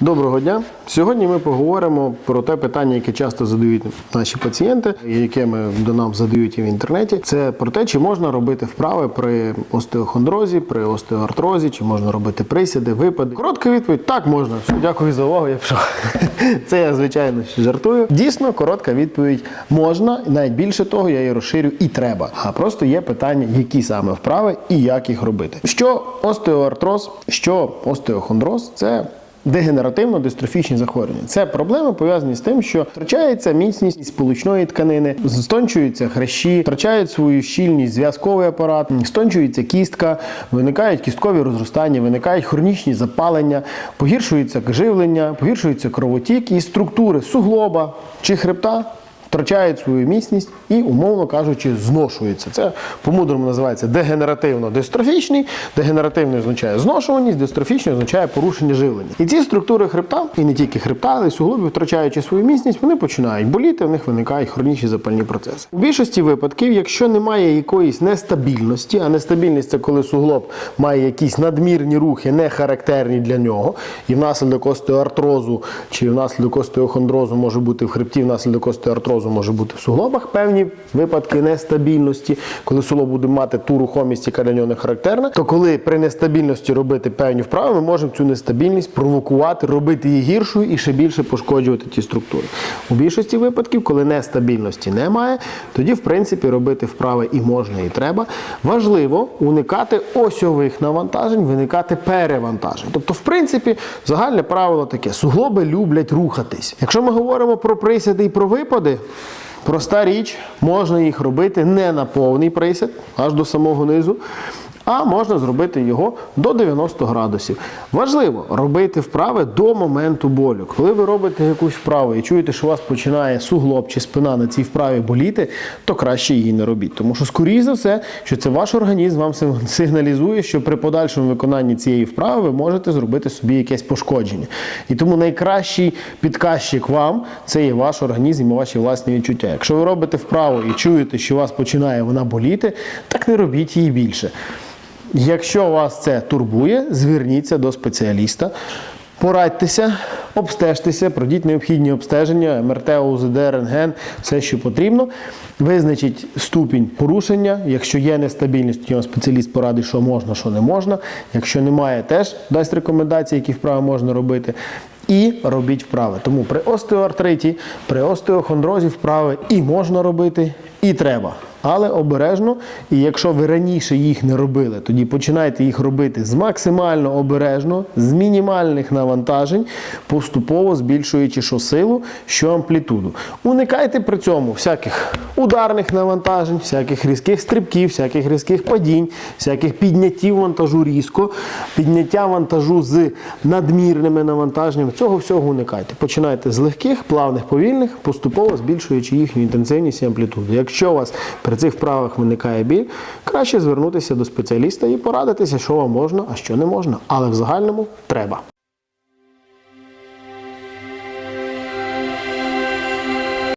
Доброго дня! Сьогодні ми поговоримо про те питання, яке часто задають наші пацієнти, яке ми до нам задають і в інтернеті. Це про те, чи можна робити вправи при остеохондрозі, при остеоартрозі, чи можна робити присіди, випади. Коротка відповідь: так можна. Все, дякую за увагу. Я пішов. Це я звичайно жартую. Дійсно, коротка відповідь можна, і навіть більше того, я її розширю і треба. А просто є питання, які саме вправи і як їх робити. Що остеоартроз, що остеохондроз це. Дегенеративно-дистрофічні захворювання. Це проблеми пов'язані з тим, що втрачається міцність сполучної тканини, стончуються хрящі, втрачають свою щільність зв'язковий апарат, стончується кістка, виникають кісткові розростання, виникають хронічні запалення, погіршується живлення, погіршується кровотік і структури суглоба чи хребта втрачають свою міцність і, умовно кажучи, зношуються. Це по-мудрому називається дегенеративно-дистрофічний. Дегенеративний означає зношуваність, дистрофічний означає порушення живлення. І ці структури хребта, і не тільки хребта, але й суглобів, втрачаючи свою міцність, вони починають боліти, в них виникають хронічні запальні процеси. У більшості випадків, якщо немає якоїсь нестабільності, а нестабільність це коли суглоб має якісь надмірні рухи, не характерні для нього, і внаслідок остеоартрозу чи внаслідок остеохондрозу може бути в хребті, внаслідок остеоартрозу може бути в суглобах певні випадки нестабільності, коли суглоб буде мати ту рухомість, яка для нього не характерна, то коли при нестабільності робити певні вправи, ми можемо цю нестабільність провокувати, робити її гіршою і ще більше пошкоджувати ті структури. У більшості випадків, коли нестабільності немає, тоді в принципі робити вправи і можна, і треба. Важливо уникати осьових навантажень, виникати перевантажень. Тобто, в принципі, загальне правило таке: суглоби люблять рухатись. Якщо ми говоримо про присіди і про випади. Проста річ, можна їх робити не на повний присід, аж до самого низу, а можна зробити його до 90 градусів. Важливо робити вправи до моменту болю. Коли ви робите якусь вправу і чуєте, що у вас починає суглоб чи спина на цій вправі боліти, то краще її не робіть. Тому що, скоріш за все, що це ваш організм вам сигналізує, що при подальшому виконанні цієї вправи ви можете зробити собі якесь пошкодження. І тому найкращий підказчик вам це є ваш організм і ваші власні відчуття. Якщо ви робите вправу і чуєте, що у вас починає вона боліти, так не робіть її більше. Якщо вас це турбує, зверніться до спеціаліста, порадьтеся, обстежтеся, пройдіть необхідні обстеження, МРТ, УЗД, рентген, все, що потрібно. Визначіть ступінь порушення. Якщо є нестабільність, вам спеціаліст порадить, що можна, що не можна. Якщо немає, теж дасть рекомендації, які вправи можна робити. І робіть вправи. Тому при остеоартриті, при остеохондрозі вправи і можна робити, і треба. Але обережно, і якщо ви раніше їх не робили, тоді починайте їх робити з максимально обережно, з мінімальних навантажень, поступово збільшуючи що силу, що амплітуду. Уникайте при цьому всяких ударних навантажень, всяких різких стрибків, всяких різких падінь, всяких підняттів вантажу різко, підняття вантажу з надмірними навантаженнями. Цього всього уникайте. Починайте з легких, плавних, повільних, поступово збільшуючи їхню інтенсивність і амплітуду. Якщо у вас при цих вправах виникає біль, краще звернутися до спеціаліста і порадитися, що вам можна, а що не можна. Але в загальному треба.